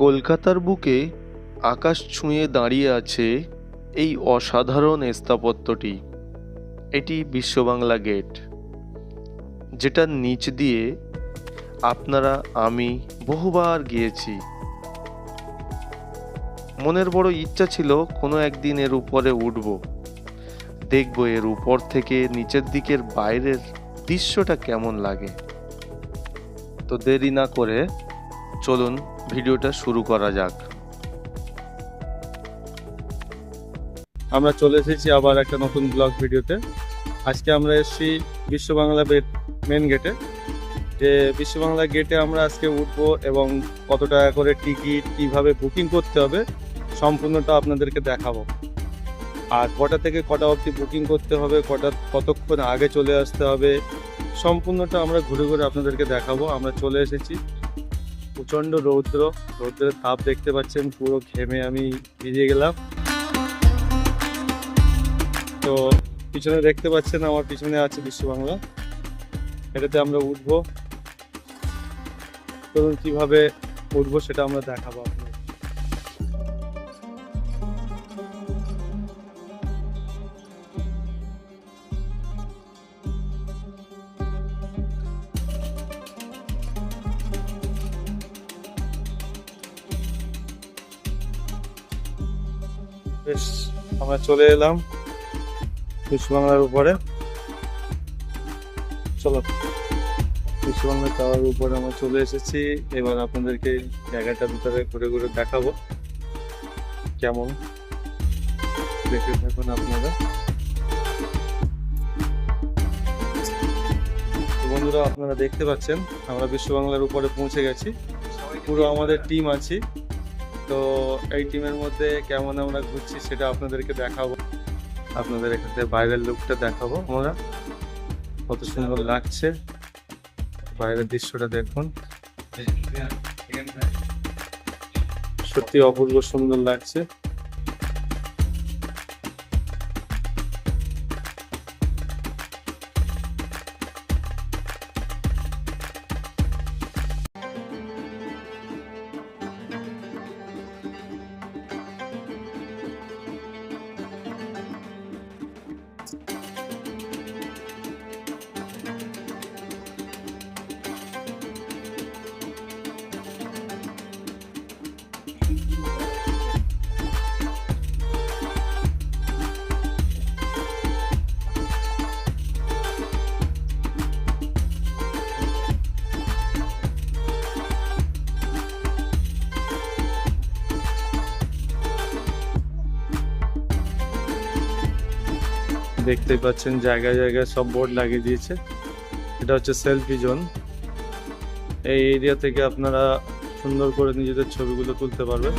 কলকাতার বুকে আকাশ ছুঁয়ে দাঁড়িয়ে আছে এই অসাধারণ স্থাপত্যটি। এটি বিশ্ববাংলা গেট, যেটার নিচ দিয়ে আপনারা, আমি বহুবার গিয়েছি। মনের বড় ইচ্ছা ছিল কোনো একদিন এর উপরে উঠব। দেখব এর উপর থেকে নিচের দিকের বাইরের দৃশ্যটা কেমন লাগে। তো দেরি না করে চলুন ভিডিওটা শুরু করা যাক। আমরা চলে এসেছি আবার একটা নতুন ব্লগ ভিডিওতে। আজকে আমরা এসেছি বিশ্ব বাংলা মেন গেটে যে বিশ্ব বাংলা গেটে আমরা আজকে উঠবো এবং কত টাকা করে টিকিট কীভাবে বুকিং করতে হবে, সম্পূর্ণটা আপনাদেরকে দেখাবো। আর কটা থেকে কটা অবধি বুকিং করতে হবে, কটা, কতক্ষণ আগে চলে আসতে হবে, সম্পূর্ণটা আমরা ঘুরে ঘুরে আপনাদেরকে দেখাবো। আমরা চলে এসেছি প্রচণ্ড রৌদ্র, রৌদ্রের তাপ দেখতে পাচ্ছেন, পুরো ঘেমে আমি ভিজে গেলাম। তো পিছনে দেখতে পাচ্ছেন, আমার পিছনে আছে বিশ্ব বাংলা। এটাতে আমরা উঠবো। চলুন কীভাবে উঠবো সেটা আমরা দেখাবো আপনাদের। বেশ, আমরা চলে এলাম বাংলার উপরে। চলো বাংলা টাওয়ার উপরে আমরা চলে এসেছি। এবার আপনাদেরকে জায়গাটার ভিতরে ঘুরে ঘুরে দেখাবো। কেমন? দেখে থাকুন আপনারা। বন্ধুরা, আপনারা দেখতে পাচ্ছেন, আমরা বিশ্ব বাংলার উপরে পৌঁছে গেছি। পুরো আমাদের টিম আছি। তো এই টিমের মধ্যে কেমন আমরা ঘুরছি সেটা আপনাদেরকে দেখাবো। আপনাদের এখানে বাইরের লুকটা দেখাবো আমরা। কত সুন্দর লাগছে। বাইরের দৃশ্যটা দেখুন। সত্যি অপূর্ব সুন্দর লাগছে। দেখতেই পাচ্ছেন, জায়গায় জায়গায় সব বোর্ড লাগিয়ে দিয়েছে। এটা হচ্ছে সেলফি জোন এই এরিয়া থেকে আপনারা সুন্দর করে নিজেদের ছবিগুলো তুলতে পারবেন।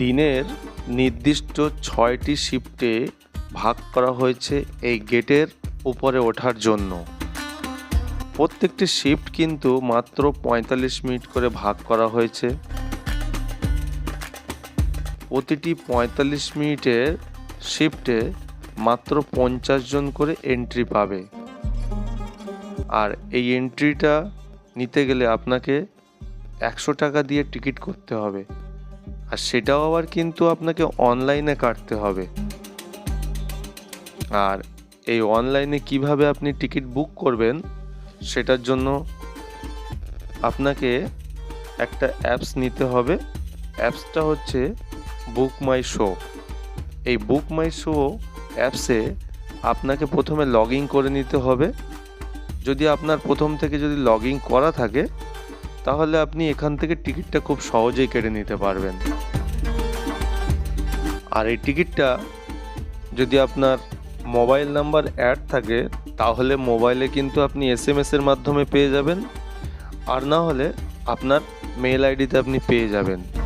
দিনের নির্দিষ্ট ছয়টি শিফটে ভাগ করা হয়েছে এই গেটের উপরে ওঠার জন্য। প্রত্যেকটি শিফট কিন্তু মাত্র পঁয়তাল্লিশ মিনিট করে ভাগ করা হয়েছে। প্রতিটি পঁয়তাল্লিশ মিনিটের শিফটে মাত্র পঞ্চাশ জন করে এন্ট্রি পাবে। আর এই এন্ট্রিটা নিতে গেলে আপনাকে একশো টাকা দিয়ে টিকিট করতে হবে। আর সেটাও আবার কিন্তু আপনাকে অনলাইনে কাটতে হবে। আর এই অনলাইনে কীভাবে আপনি টিকিট বুক করবেন, সেটার জন্য আপনাকে একটা অ্যাপস নিতে হবে। অ্যাপসটা হচ্ছে বুক মাই শো এই বুক মাই শো অ্যাপসে আপনাকে প্রথমে লগ ইন করে নিতে হবে। যদি আপনার প্রথম থেকে যদি লগ ইন করা থাকে, তাহলে আপনি এখান থেকে টিকিটটা খুব সহজেই কেটে নিতে পারবেন। আর এই টিকিটটা যদি আপনার মোবাইল নাম্বার অ্যাড থাকে, তাহলে মোবাইলে কিন্তু আপনি এস এম এর মাধ্যমে পেয়ে যাবেন। আর না হলে আপনার মেল আইডিতে আপনি পেয়ে যাবেন।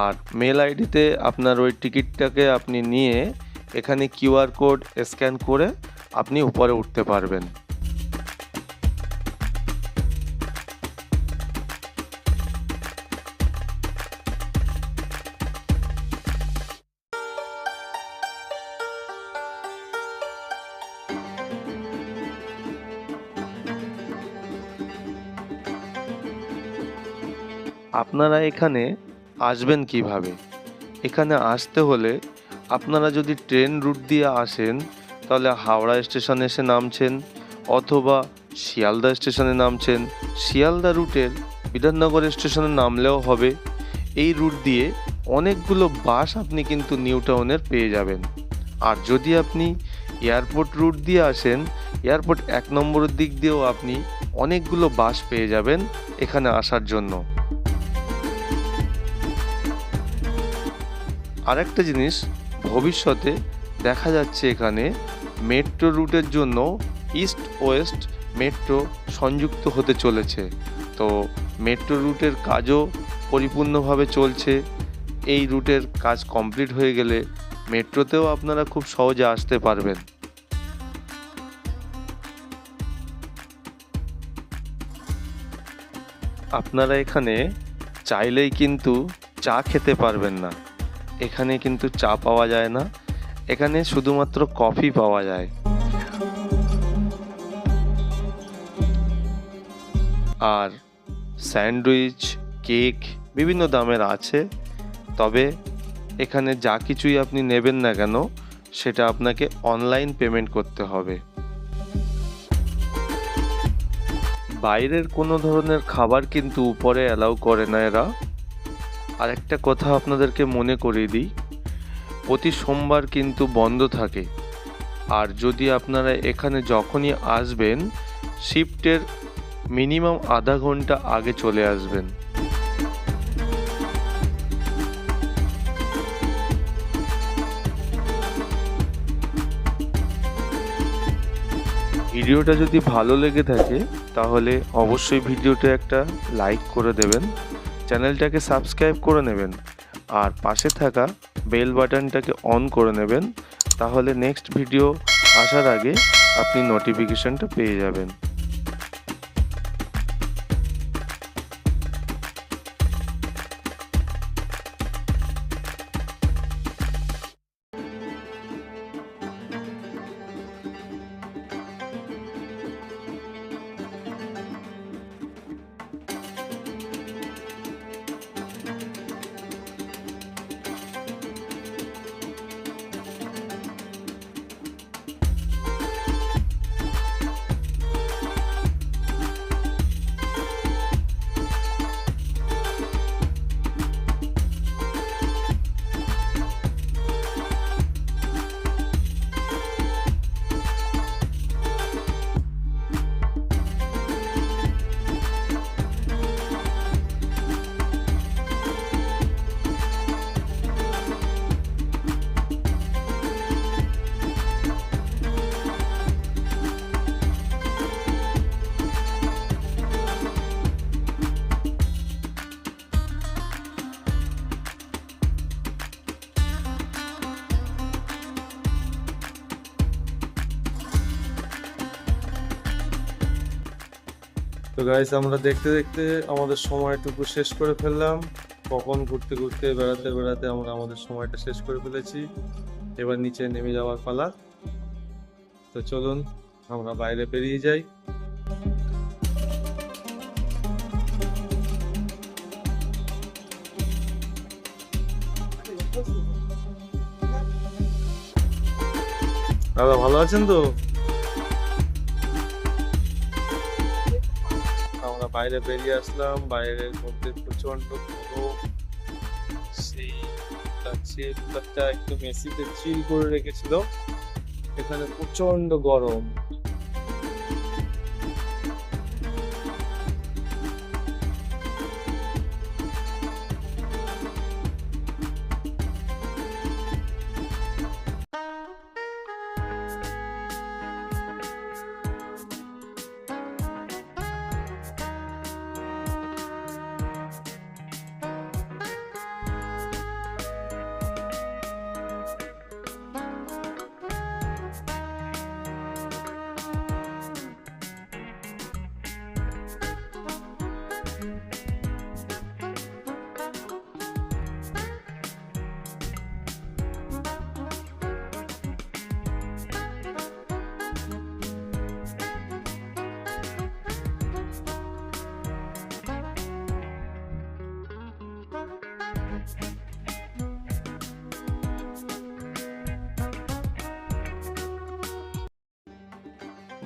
আর মেল আইডিতে আপনার ওই টিকিটটাকে আপনি নিয়ে এখানে কিউআর কোড স্ক্যান করে আপনি উপরে উঠতে পারবেন। আপনারা এখানে আসবেন কীভাবে? এখানে আসতে হলে আপনারা যদি ট্রেন রুট দিয়ে আসেন, তাহলে হাওড়া স্টেশনে এসে নামছেন অথবা শিয়ালদা স্টেশনে নামছেন। শিয়ালদা রুটের বিধাননগর স্টেশনে নামলেও হবে। এই রুট দিয়ে অনেকগুলো বাস আপনি কিন্তু নিউ টাউনের পেয়ে যাবেন। আর যদি আপনি এয়ারপোর্ট রুট দিয়ে আসেন, এয়ারপোর্ট এক নম্বরের দিক দিয়েও আপনি অনেকগুলো বাস পেয়ে যাবেন এখানে আসার জন্য। আরেকটা জিনিস ভবিষ্যতে দেখা যাচ্ছে এখানে মেট্রো রুটের জন্য ইস্ট ওয়েস্ট মেট্রো সংযুক্ত হতে চলেছে। তো মেট্রো রুটের কাজও পরিপূর্ণভাবে চলছে। এই রুটের কাজ কমপ্লিট হয়ে গেলে মেট্রোতেও আপনারা খুব সহজে আসতে পারবেন। আপনারা এখানে চাইলেই কিন্তু চা খেতে পারবেন না। এখানে কিন্তু চা পাওয়া যায় না। এখানে শুধুমাত্র কফি পাওয়া যায়। আর স্যান্ডউইচ, কেক বিভিন্ন দামের আছে। তবে এখানে যা কিছুই আপনি নেবেন না কেন, সেটা আপনাকে অনলাইন পেমেন্ট করতে হবে। বাইরের কোনো ধরনের খাবার কিন্তু উপরে অ্যালাউ করে না এরা। আরেকটা কথা আপনাদেরকে মনে করিয়ে দিই, প্রতি সোমবার কিন্তু বন্ধ থাকে। আর যদি আপনারা এখানে যখনই আসবেন, শিফটের মিনিমাম আধা ঘণ্টা আগে চলে আসবেন। ভিডিওটা যদি ভালো লেগে থাকে, তাহলে অবশ্যই ভিডিওটা একটা লাইক করে দেবেন। চ্যানেলটাকে সাবস্ক্রাইব করে নেবেন আর পাশে থাকা বেল বাটনটাকে অন করে নেবেন, তাহলে নেক্সট ভিডিও আসার আগে আপনি নোটিফিকেশানটা পেয়ে যাবেন। তো গাইস আমরা দেখতে দেখতে আমাদের সময়টুকু শেষ করে ফেললাম। কখন ঘুরতে ঘুরতে বেড়াতে বেড়াতে আমরা আমাদের সময়টা শেষ করে ফেলেছি। এবার নিচে নেমে যাওয়ার পালা। তো চলুন, আমরা বাইরে বেরিয়ে যাই। দাদা, ভালো আছেন তো? বাইরে বেরিয়ে আসলাম, বাইরের মধ্যে প্রচণ্ড সেই একদম এসিতে চিল করে রেখেছিল। এখানে প্রচণ্ড গরম।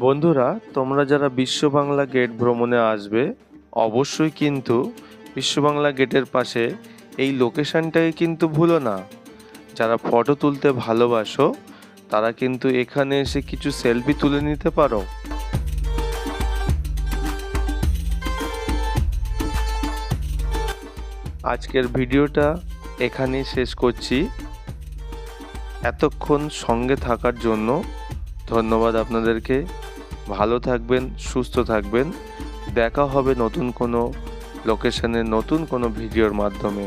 বন্ধুরা, তোমরা যারা বিশ্ব বাংলা গেট ভ্রমণে আসবে, অবশ্যই কিন্তু বিশ্ব বাংলা গেটের পাশে এই লোকেশনটাকে কিন্তু ভুলো না। যারা ফটো তুলতে ভালোবাসো, তারা কিন্তু এখানে এসে কিছু সেলফি তুলে নিতে পারো। আজকের ভিডিওটা এখানেই শেষ করছি। এতক্ষণ সঙ্গে থাকার জন্য ধন্যবাদ আপনাদেরকে। ভালো থাকবেন সুস্থ থাকবেন। দেখা হবে নতুন কোনো লোকেশনের নতুন কোনো ভিডিওর মাধ্যমে।